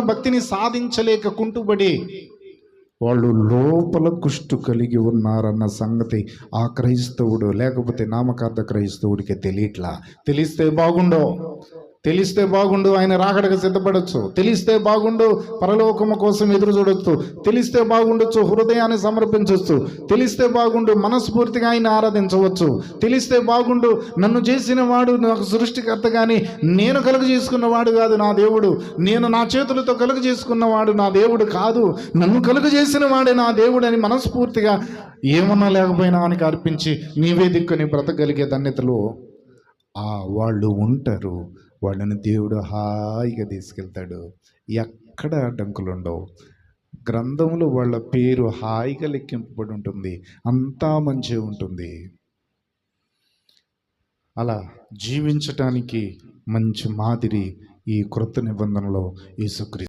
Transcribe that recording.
భక్తిని సాధించలేక కుంటుబడి వాళ్ళు లోపల కుష్టు కలిగి ఉన్నారన్న సంగతి ఆ క్రైస్తవుడు లేకపోతే నామకార్థ క్రైస్తవుడికి తెలియట్లా? తెలిస్తే బాగుండో? తెలిస్తే బాగుండు ఆయన రాకడకు సిద్ధపడవచ్చు తెలిస్తే బాగుండు పరలోకము కోసం ఎదురు చూడొచ్చు. తెలిస్తే బాగుండొచ్చు హృదయాన్ని సమర్పించవచ్చు తెలిస్తే బాగుండు మనస్ఫూర్తిగా ఆయన ఆరాధించవచ్చు. తెలిస్తే బాగుండు నన్ను చేసిన వాడు నాకు సృష్టికర్త కానీ నేను కలుగు చేసుకున్నవాడు కాదు నా దేవుడు. నేను నా చేతులతో కలుగు చేసుకున్నవాడు నా దేవుడు కాదు. నన్ను కలుగు చేసిన వాడే నా దేవుడు అని మనస్ఫూర్తిగా ఏమన్నా లేకపోయినా ఆయనకి అర్పించి నీవే దిక్కుని బ్రతకగలిగే ధన్యతలు. వాళ్ళు ఉంటారు. వాళ్ళని దేవుడు హాయిగా తీసుకెళ్తాడు. ఎక్కడ అడ్డంకులు ఉండవు గ్రంథంలో వాళ్ళ పేరు హాయిగా లెక్కింపబడి ఉంటుంది. అంతా మంచి ఉంటుంది. అలా జీవించటానికి మంచి మాదిరి ఈ క్రొత్త నిబంధనలో యేసుక్రీస్తు